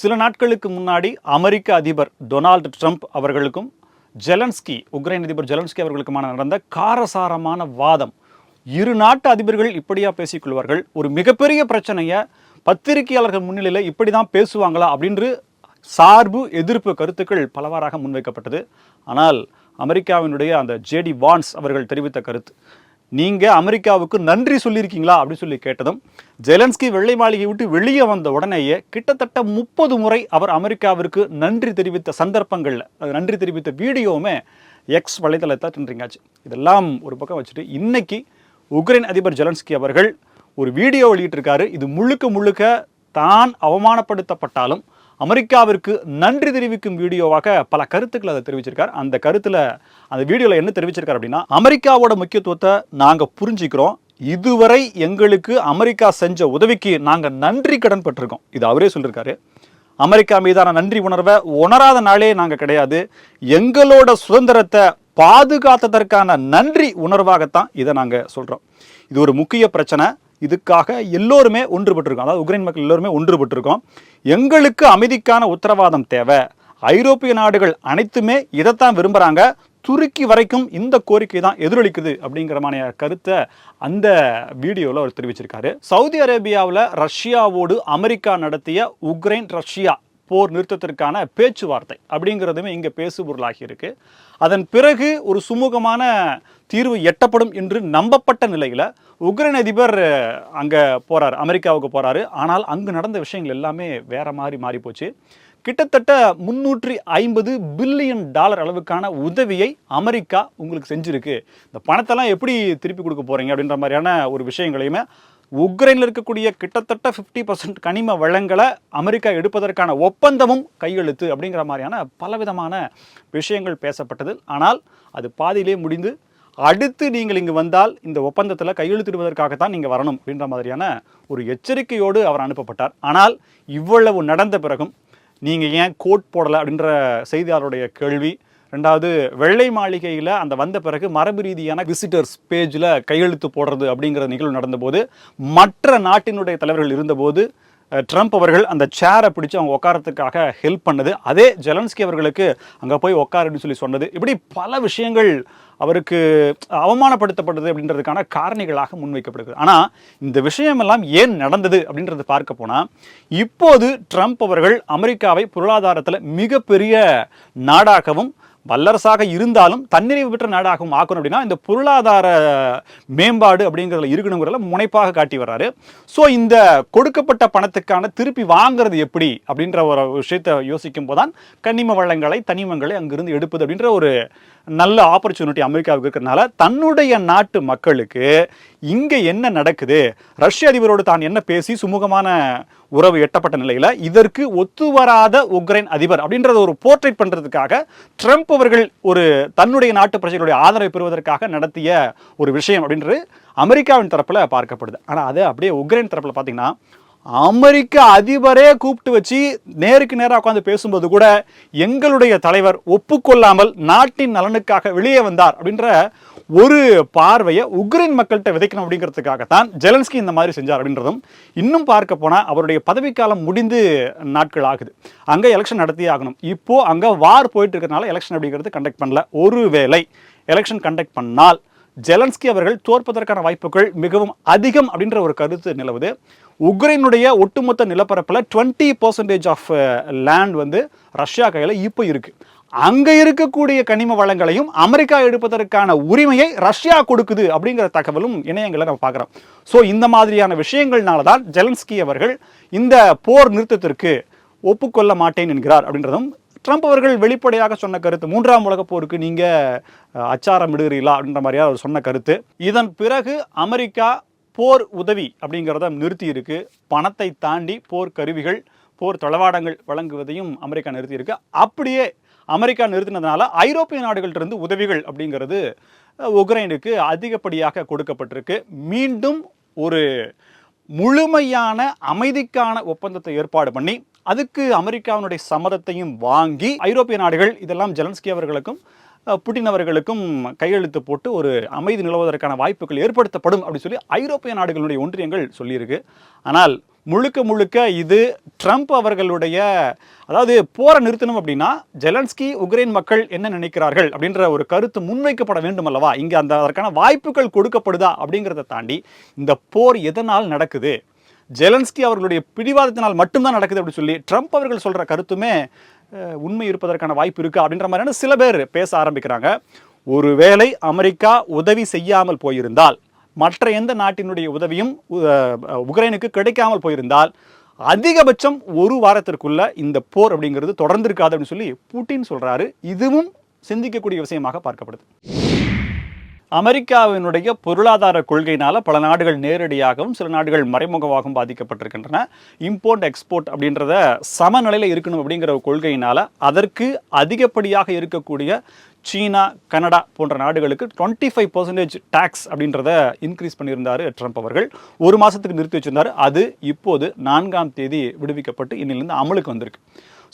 சில நாட்களுக்கு முன்னாடி அமெரிக்க அதிபர் டொனால்டு ட்ரம்ப் அவர்களுக்கும் ஜெலன்ஸ்கி உக்ரைன் அதிபர் ஜெலன்ஸ்கி அவர்களுக்குமான நடந்த காரசாரமான வாதம். இரு நாட்டு அதிபர்கள் இப்படியா பேசிக்கொள்வார்கள் ஒரு மிகப்பெரிய பிரச்சனையை பத்திரிகையாளர்கள் முன்னிலையில் இப்படி தான் பேசுவாங்களா அப்படின்று சார்பு எதிர்ப்பு கருத்துக்கள் பலவாறாக முன்வைக்கப்பட்டது. ஆனால் அமெரிக்காவினுடைய அந்த ஜேடி வான்ஸ் அவர்கள் தெரிவித்த கருத்து நீங்கள் அமெரிக்காவுக்கு நன்றி சொல்லியிருக்கீங்களா அப்படின்னு சொல்லி கேட்டதும் ஜெலன்ஸ்கி வெள்ளை மாளிகை விட்டு வெளியே வந்த உடனேயே கிட்டத்தட்ட முப்பது முறை அவர் அமெரிக்காவிற்கு நன்றி தெரிவித்த சந்தர்ப்பங்களில் அது நன்றி தெரிவித்த வீடியோவுமே எக்ஸ் வலைதளத்தை ட்ரெண்டிங்காச்சு இதெல்லாம் ஒரு பக்கம் வச்சுட்டு இன்னைக்கு உக்ரைன் அதிபர் ஜெலன்ஸ்கி அவர்கள் ஒரு வீடியோ வெளியிட்டிருக்காரு. இது முழுக்க முழுக்க தான் அவமானப்படுத்தப்பட்டாலும் அமெரிக்காவிற்கு நன்றி தெரிவிக்கும் வீடியோவாக பல கருத்துக்களை அதை தெரிவிச்சிருக்கார். அந்த கருத்தில் அந்த வீடியோவில் என்ன தெரிவிச்சிருக்கார் அப்படின்னா அமெரிக்காவோட முக்கியத்துவத்தை நாங்கள் புரிஞ்சுக்கிறோம். இதுவரை எங்களுக்கு அமெரிக்கா செஞ்ச உதவிக்கு நாங்கள் நன்றி கடன் பட்டிருக்கோம். இது அவரே சொல்லியிருக்காரு அமெரிக்கா மீதான நன்றி உணர்வை உணராத நாளே நாங்கள் கிடையாது. எங்களோட சுதந்திரத்தை பாதுகாத்ததற்கான நன்றி உணர்வாகத்தான் இதை நாங்கள் சொல்கிறோம் இது ஒரு முக்கிய பிரச்சனை. இதுக்காக எல்லோருமே ஒன்றுபட்டிருக்கோம். அதாவது உக்ரைன் மக்கள் எல்லோருமே ஒன்றுபட்டிருக்கோம். எங்களுக்கு அமைதிக்கான உத்தரவாதம் தேவை. ஐரோப்பிய நாடுகள் அனைத்துமே இதைத்தான் விரும்புகிறாங்க துருக்கி வரைக்கும் இந்த கோரிக்கை தான் எதிரொலிக்குது அப்படிங்கிற கருத்தை அந்த வீடியோவில் அவர் தெரிவிச்சிருக்காரு. சவுதி அரேபியாவில் ரஷ்யாவோடு அமெரிக்கா நடத்திய உக்ரைன் ரஷ்யா போர் நிறுத்தத்திற்கான பேச்சுவார்த்தை அப்படிங்கிறதுமே இங்கே பேசுபொருளாகி இருக்கு அதன் பிறகு ஒரு சுமூகமான தீர்வு எட்டப்படும் என்று நம்பப்பட்ட நிலையில் உக்ரைன் அதிபர் அங்கே போகிறார் அமெரிக்காவுக்கு போகிறாரு ஆனால் அங்கு நடந்த விஷயங்கள் எல்லாமே வேற மாதிரி மாறி போச்சு கிட்டத்தட்ட முன்னூற்றி ஐம்பது பில்லியன் டாலர் அளவுக்கான உதவியை அமெரிக்கா உங்களுக்கு செஞ்சிருக்கு. இந்த பணத்தெல்லாம் எப்படி திருப்பி கொடுக்க போறீங்க அப்படின்ற மாதிரியான ஒரு விஷயங்களையுமே உக்ரைனில் இருக்கக்கூடிய கிட்டத்தட்ட ஃபிஃப்டி பர்சன்ட் கனிம வளங்களை அமெரிக்கா எடுப்பதற்கான ஒப்பந்தமும் கையெழுத்து அப்படிங்கிற மாதிரியான பலவிதமான விஷயங்கள் பேசப்பட்டது. ஆனால் அது பாதியிலே முடிந்து அடுத்து நீங்கள் இங்கு வந்தால் இந்த ஒப்பந்தத்தில் கையெழுத்திடுவதற்காகத்தான் நீங்கள் வரணும் அப்படின்ற மாதிரியான ஒரு எச்சரிக்கையோடு அவர் அனுப்பப்பட்டார். ஆனால் இவ்வளவு நடந்த பிறகும் நீங்கள் ஏன் கோட் போடலை அப்படின்ற செய்தியாளருடைய கேள்வி ரெண்டாவது வெள்ளை மாளிகையில் அந்த வந்த பிறகு மரபு ரீதியான விசிட்டர்ஸ் பேஜில் கையெழுத்து போடுறது அப்படிங்கிற நிகழ்வு நடந்தபோது மற்ற நாட்டினுடைய தலைவர்கள் இருந்தபோது ட்ரம்ப் அவர்கள் அந்த சேரை பிடிச்சு அவங்க உட்காரத்துக்காக ஹெல்ப் பண்ணது. அதே ஜெலன்ஸ்கி அவர்களுக்கு அங்கே போய் உட்காருன்னு சொல்லி சொன்னது. இப்படி பல விஷயங்கள் அவருக்கு அவமானப்படுத்தப்பட்டது அப்படின்றதுக்கான காரணிகளாக முன்வைக்கப்படுகிறது. ஆனால் இந்த விஷயமெல்லாம் ஏன் நடந்தது அப்படின்றது பார்க்க போனால் இப்போது ட்ரம்ப் அவர்கள் அமெரிக்காவை பொருளாதாரத்தில் மிகப்பெரிய நாடாகவும் வல்லரசாக இருந்தாலும் தன்னிறைவு பெற்ற நாடாகவும் ஆக்கணும் அப்படின்னா இந்த பொருளாதார மேம்பாடு அப்படிங்கிறதுல இருக்கணுங்கிறதுல முனைப்பாக காட்டி வர்றாரு. ஸோ இந்த கொடுக்கப்பட்ட பணத்துக்கான திருப்பி வாங்குறது எப்படி அப்படின்ற ஒரு விஷயத்தை யோசிக்கும் போதுதான் கனிம வளங்களை தனிமங்களை அங்கிருந்து எடுப்பது அப்படின்ற ஒரு நல்ல ஆப்பர்ச்சுனிட்டி அமெரிக்காவுக்கு இருக்கிறதுனால தன்னுடைய நாட்டு மக்களுக்கு இங்கே என்ன நடக்குது? ரஷ்ய அதிபரோடு தான் என்ன பேசி சுமூகமான உறவு எட்டப்பட்ட நிலையில் இதற்கு ஒத்து வராத உக்ரைன் அதிபர் அப்படின்றத ஒரு போர்ட்ரேட் பண்ணுறதுக்காக ட்ரம்ப் அவர்கள் ஒரு தன்னுடைய நாட்டு பிரஜைகளுடைய ஆதரவை பெறுவதற்காக நடத்திய ஒரு விஷயம் அப்படின்றது அமெரிக்காவின் தரப்பில் பார்க்கப்படுது. ஆனால் அது அப்படியே உக்ரைன் தரப்பில் பார்த்தீங்கன்னா அமெரிக்க அதிபரே கூப்பிட்டு வச்சு நேருக்கு நேராக உட்காந்து பேசும்போது கூட எங்களுடைய தலைவர் ஒப்புக்கொள்ளாமல் நாட்டின் நலனுக்காக வெளியே வந்தார் அப்படின்ற ஒரு பார்வையை உக்ரைன் மக்கள்கிட்ட விதைக்கணும் அப்படிங்கிறதுக்காகத்தான் ஜெலன்ஸ்கி இந்த மாதிரி செஞ்சார் அப்படின்றதும் இன்னும் பார்க்க போனால் அவருடைய பதவிக்காலம் முடிந்து நாட்கள் ஆகுது. அங்கே எலெக்ஷன் நடத்தியே ஆகணும். இப்போது அங்கே வார் போயிட்டு இருக்கிறனால எலெக்ஷன் அப்படிங்கிறது கண்டக்ட் பண்ணல. ஒருவேளை எலெக்ஷன் கண்டக்ட் பண்ணால் ஜெலன்ஸ்கி அவர்கள் தோற்பதற்கான வாய்ப்புகள் மிகவும் அதிகம் அப்படின்ற ஒரு கருத்து நிலவுது. உக்ரைனுடைய ஒட்டுமொத்த நிலப்பரப்பில் டுவெண்ட்டி பர்சன்டேஜ் ஆஃப் லேண்ட் வந்து ரஷ்யா கையில் இப்போ இருக்குது அங்கே இருக்கக்கூடிய கனிம வளங்களையும் அமெரிக்கா எடுப்பதற்கான உரிமையை ரஷ்யா கொடுக்குது அப்படிங்கிற தகவலும் இணையங்களை நம்ம பார்க்குறோம். ஸோ இந்த மாதிரியான விஷயங்கள்னால தான் ஜெலன்ஸ்கி அவர்கள் இந்த போர் நிறுத்தத்திற்கு ஒப்புக்கொள்ள மாட்டேன் என்கிறார் அப்படின்றதும் ட்ரம்ப் அவர்கள் வெளிப்படையாக சொன்ன கருத்து. மூன்றாம் உலகப் போருக்கு நீங்கள் அச்சாரம் இடுகிறீங்களா அப்படின்ற மாதிரியா அவர் சொன்ன கருத்து. இதன் பிறகு அமெரிக்கா போர் உதவி அப்படிங்கிறத நிறுத்தி இருக்கு பணத்தை தாண்டி போர் கருவிகள் போர் தளவாடங்கள் வழங்குவதையும் அமெரிக்கா நிறுத்தியிருக்கு. அப்படியே அமெரிக்கா நிறுத்தினதுனால ஐரோப்பிய நாடுகள்ட்ட இருந்து உதவிகள் அப்படிங்கிறது உக்ரைனுக்கு அதிகப்படியாக கொடுக்கப்பட்டிருக்கு. மீண்டும் ஒரு முழுமையான அமைதிக்கான ஒப்பந்தத்தை ஏற்பாடு பண்ணி அதுக்கு அமெரிக்காவினுடைய சம்மதத்தையும் வாங்கி ஐரோப்பிய நாடுகள் இதெல்லாம் ஜெலன்ஸ்கி அவர்களுக்கும் புட்டின் அவர்களுக்கும் கையெழுத்து போட்டு ஒரு அமைதி நிலவுவதற்கான வாய்ப்புகள் ஏற்படுத்தப்படும் அப்படின்னு சொல்லி ஐரோப்பிய நாடுகளுடைய ஒன்றியங்கள் சொல்லியிருக்கு. ஆனால் முழுக்க முழுக்க இது ட்ரம்ப் அவர்களுடைய அதாவது போரை நிறுத்தணும் அப்படின்னா ஜெலன்ஸ்கி உக்ரைன் மக்கள் என்ன நினைக்கிறார்கள் அப்படின்ற ஒரு கருத்து முன்வைக்கப்பட வேண்டும் அல்லவா? இங்கே அந்த அதற்கான வாய்ப்புகள் கொடுக்கப்படுதா அப்படிங்கிறத தாண்டி இந்த போர் எதனால் நடக்குது? ஜெலன்ஸ்கி அவர்களுடைய பிடிவாதத்தினால் மட்டும்தான் நடக்குது அப்படின்னு சொல்லி ட்ரம்ப் அவர்கள் சொல்கிற கருத்துமே உண்மை இருப்பதற்கான வாய்ப்பு இருக்குது அப்படின்ற மாதிரியான சில பேர் பேச ஆரம்பிக்கிறாங்க. ஒருவேளை அமெரிக்கா உதவி செய்யாமல் போயிருந்தால் மற்ற எந்த நாட்டினுடைய உதவியும் உக்ரைனுக்கு கிடைக்காமல் போயிருந்தால் அதிகபட்சம் ஒரு வாரத்திற்குள்ள இந்த போர் அப்படிங்கிறது தொடர்ந்திருக்காது அப்படின்னு சொல்லி புட்டின் சொல்கிறாரு இதுவும் சிந்திக்கக்கூடிய விஷயமாக பார்க்கப்படுது. அமெரிக்காவினுடைய பொருளாதார கொள்கையினால பல நாடுகள் நேரடியாகவும் சில நாடுகள் மறைமுகமாகவும் பாதிக்கப்பட்டிருக்கின்றன. இம்போர்ட் எக்ஸ்போர்ட் அப்படின்றத சமநிலையில் இருக்கணும் அப்படிங்கிற ஒரு கொள்கையினால அதற்கு அதிகப்படியாக இருக்கக்கூடிய சீனா கனடா போன்ற நாடுகளுக்கு டுவெண்ட்டி ஃபைவ் பர்சன்டேஜ் டேக்ஸ் அப்படின்றத இன்க்ரீஸ் பண்ணியிருந்தாரு ட்ரம்ப் அவர்கள். ஒரு மாசத்துக்கு நிறுத்தி வச்சிருந்தார். அது இப்போது நான்காம் தேதி விடுவிக்கப்பட்டு இன்னிலிருந்து அமலுக்கு வந்திருக்கு.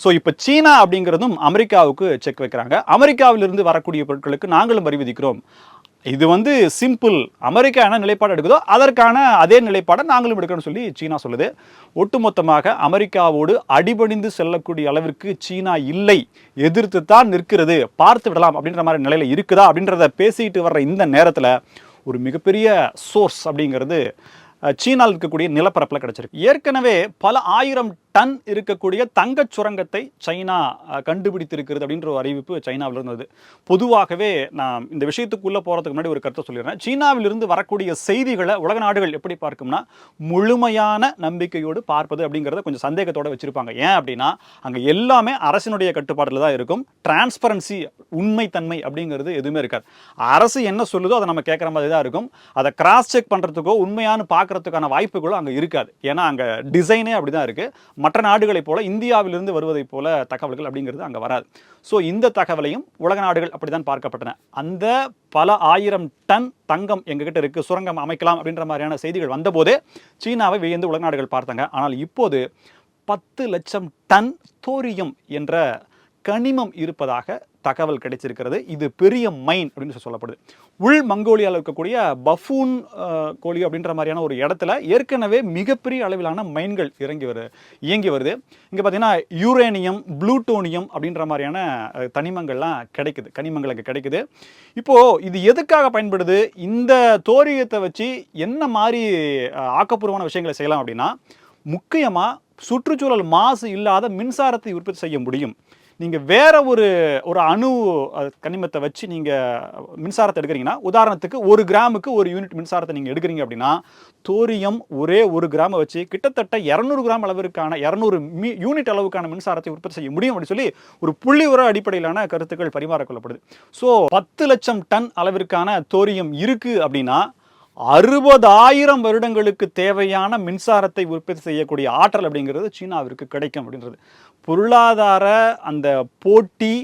ஸோ இப்போ சீனா அப்படிங்கிறதும் அமெரிக்காவுக்கு செக் வைக்கிறாங்க. அமெரிக்காவிலிருந்து வரக்கூடிய பொருட்களுக்கு நாங்களும் வரி விதிக்கிறோம். இது வந்து சிம்பிள் அமெரிக்கா என்ன நிலைப்பாடு எடுக்குதோ அதற்கான அதே நிலைப்பாடை நாங்களும் எடுக்கணும்னு சொல்லி சீனா சொல்லுது. ஒட்டுமொத்தமாக அமெரிக்காவோடு அடிபணிந்து செல்லக்கூடிய அளவிற்கு சீனா இல்லை. எதிர்த்து தான் நிற்கிறது. பார்த்து விடலாம் அப்படின்ற மாதிரி நிலையில் இருக்குதா அப்படின்றத பேசிட்டு வர்ற இந்த நேரத்தில் ஒரு மிகப்பெரிய சோர்ஸ் அப்படிங்கிறது சீனாவில் இருக்கக்கூடிய நிலப்பரப்பில் கிடச்சிருக்கு. ஏற்கனவே பல ஆயிரம் டன் இருக்கக்கூடிய தங்கச் சுரங்கத்தை சைனா கண்டுபிடித்திருக்கிறது அப்படின்ற ஒரு அறிவிப்பு சைனாவில் இருந்தது. பொதுவாகவே நான் இந்த விஷயத்துக்குள்ளே போகிறதுக்கு முன்னாடி ஒரு கருத்தை சொல்லிடுறேன். சீனாவிலிருந்து வரக்கூடிய செய்திகளை உலக நாடுகள் எப்படி பார்க்கும்னா முழுமையான நம்பிக்கையோடு பார்ப்பது அப்படிங்கிறத கொஞ்சம் சந்தேகத்தோடு வச்சுருப்பாங்க. ஏன் அப்படின்னா அங்கே எல்லாமே அரசினுடைய கட்டுப்பாட்டில் தான் இருக்கும். டிரான்ஸ்பரன்சி உண்மைத்தன்மை அப்படிங்கிறது எதுவுமே இருக்காது. அரசு என்ன சொல்லுதோ அதை நம்ம கேட்குற மாதிரி தான் இருக்கும். அதை கிராஸ் செக் பண்ணுறதுக்கோ உண்மையானு பார்க்கறதுக்கான வாய்ப்புகளோ அங்கே இருக்காது. ஏன்னா அங்கே டிசைனே அப்படிதான் இருக்கு. மற்ற நாடுகளைப் போல இந்தியாவிலிருந்து வருவதைப் போல தகவல்கள் அப்படிங்கிறது அங்கே வராது. ஸோ இந்த தகவலையும் உலக நாடுகள் அப்படிதான் பார்க்கப்பட்டன. அந்த பல ஆயிரம் டன் தங்கம் எங்ககிட்ட இருக்கு சுரங்கம் அமைக்கலாம் அப்படின்ற மாதிரியான செய்திகள் வந்தபோதே சீனாவை வியந்து உலக நாடுகள் பார்த்தாங்க. ஆனால் இப்போது பத்து லட்சம் டன் தோரியம் என்ற கனிமம் இருப்பதாக தகவல் கிடைச்சிருக்கிறது. இது பெரிய மைன் அப்படின்னு சொல்லி சொல்லப்படுது. உள் மங்கோலியாவில் இருக்கக்கூடிய பஃபூன் கோழி அப்படின்ற மாதிரியான ஒரு இடத்துல ஏற்கனவே மிகப்பெரிய அளவிலான மைன்கள் இறங்கி வருது இயங்கி வருது. இங்கே பார்த்தீங்கன்னா யூரேனியம் ப்ளூட்டோனியம் அப்படின்ற மாதிரியான தனிமங்கள்லாம் கிடைக்குது. கனிமங்கள் அங்கே கிடைக்குது. இப்போது இது எதுக்காக பயன்படுது? இந்த தோரியத்தை வச்சு என்ன மாதிரி ஆக்கப்பூர்வமான விஷயங்களை செய்யலாம் அப்படின்னா முக்கியமாக சுற்றுச்சூழல் மாசு இல்லாத மின்சாரத்தை உற்பத்தி செய்ய முடியும். நீங்கள் வேற ஒரு ஒரு அணு கனிமத்தை வச்சு நீங்கள் மின்சாரத்தை எடுக்கிறீங்கன்னா உதாரணத்துக்கு ஒரு கிராமுக்கு ஒரு யூனிட் மின்சாரத்தை நீங்கள் எடுக்கிறீங்க அப்படின்னா தோரியம் ஒரே ஒரு கிராமை வச்சு கிட்டத்தட்ட இரநூறு கிராம் அளவிற்கான இரநூறு மீ யூனிட் அளவுக்கான மின்சாரத்தை உற்பத்தி செய்ய முடியும் அப்படின்னு சொல்லி ஒரு புள்ளி உர அடிப்படையிலான கருத்துக்கள் பரிமாறிக்கொள்ளப்படுது. ஸோ பத்து லட்சம் டன் அளவிற்கான தோரியம் இருக்குது அப்படின்னா அறுபதாயிரம் வருடங்களுக்கு தேவையான மின்சாரத்தை உற்பத்தி செய்யக்கூடிய ஆற்றல் அப்படிங்கிறது சீனாவிற்கு கிடைக்கும் அப்படின்றது. பொருளாதார அந்த போட்டி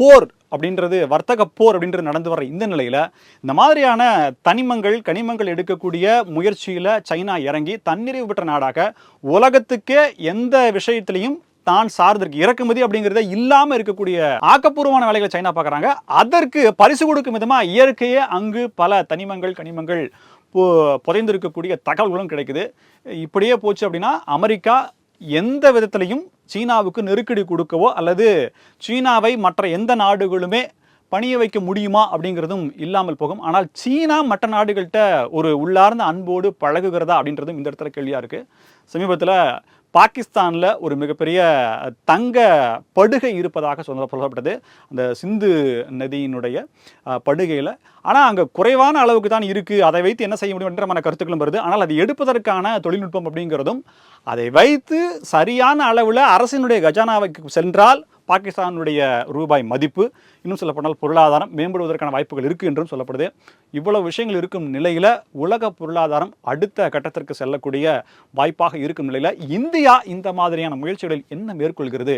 போர் அப்படின்றது வர்த்தக போர் அப்படின்றது நடந்து வர இந்த நிலையில் இந்த மாதிரியான தனிமங்கள் கனிமங்கள் எடுக்கக்கூடிய முயற்சியில் சைனா இறங்கி தன்னிறைவு பெற்ற நாடாக உலகத்துக்கே எந்த விஷயத்திலையும் தான் சார்ந்திருக்கு. இறக்குமதி அப்படிங்கிறத இல்லாமல் இருக்கக்கூடிய ஆக்கப்பூர்வமான வேலைகளை சைனா பார்க்குறாங்க. அதற்கு பரிசு கொடுக்கும் விதமாக இயற்கையே அங்கு பல தனிமங்கள் கனிமங்கள் புதைந்திருக்கக்கூடிய தகவல்களும் கிடைக்குது. இப்படியே போச்சு அப்படின்னா அமெரிக்கா எந்த விதத்திலையும் சீனாவுக்கு நெருக்கடி கொடுக்கவோ அல்லது சீனாவை மற்ற எந்த நாடுகளுமே பணிய வைக்க முடியுமா அப்படிங்கிறதும் இல்லாமல் போகும். ஆனால் சீனா மற்ற நாடுகள்கிட்ட ஒரு உள்ளார்ந்த அன்போடு பழகுகிறதா அப்படின்றதும் இந்த இடத்துல கேள்வியாக இருக்குது சமீபத்தில் பாகிஸ்தானில் ஒரு மிகப்பெரிய தங்க படுகை இருப்பதாக சொல்ல சொல்லப்பட்டது. அந்த சிந்து நதியினுடைய படுகையில். ஆனால் அங்கே குறைவான அளவுக்கு தான் இருக்குது அதை வைத்து என்ன செய்ய முடியும் என்ற மன கருத்துக்களும் வருது. ஆனால் அதை எடுப்பதற்கான தொழில்நுட்பம் அப்படிங்கிறதும் அதை வைத்து சரியான அளவில் அரசினுடைய கஜானாவுக்கு சென்றால் பாகிஸ்தானுடைய ரூபாய் மதிப்பு இன்னும் சொல்லப்போனால் பொருளாதாரம் மேம்படுவதற்கான வாய்ப்புகள் இருக்குது என்றும் சொல்லப்படுது. இவ்வளவு விஷயங்கள் இருக்கும் நிலையில் உலக பொருளாதாரம் அடுத்த கட்டத்திற்கு செல்லக்கூடிய வாய்ப்பாக இருக்கும் நிலையில் இந்தியா இந்த மாதிரியான முயற்சிகளில் என்ன மேற்கொள்கிறது?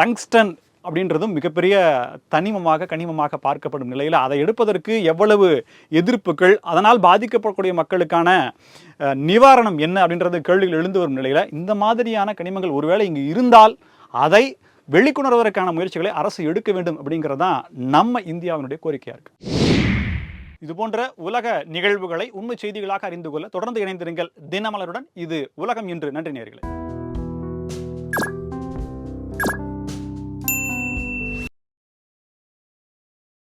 டங்ஸ்டன் அப்படின்றதும் மிகப்பெரிய தனிமமாக கனிமமாக பார்க்கப்படும் நிலையில் அதை எடுப்பதற்கு எவ்வளவு எதிர்ப்புகள் அதனால் பாதிக்கப்படக்கூடிய மக்களுக்கான நிவாரணம் என்ன அப்படின்றது கேள்விகள் எழுந்து வரும் நிலையில் இந்த மாதிரியான கனிமங்கள் ஒருவேளை இங்கு இருந்தால் அதை வெளிக்கொணர்வதற்கான முயற்சிகளை அரசு எடுக்க வேண்டும் அப்படிங்கிறது தான் நம்ம இந்தியாவினுடைய கோரிக்கையாக இருக்கு. இது போன்ற உலக நிகழ்வுகளை உண்மை செய்திகளாக அறிந்து கொள்ள தொடர்ந்து இணைந்திருங்கள். தினமலருடன் இது உலகம் இன்று. நன்றி நேர்களை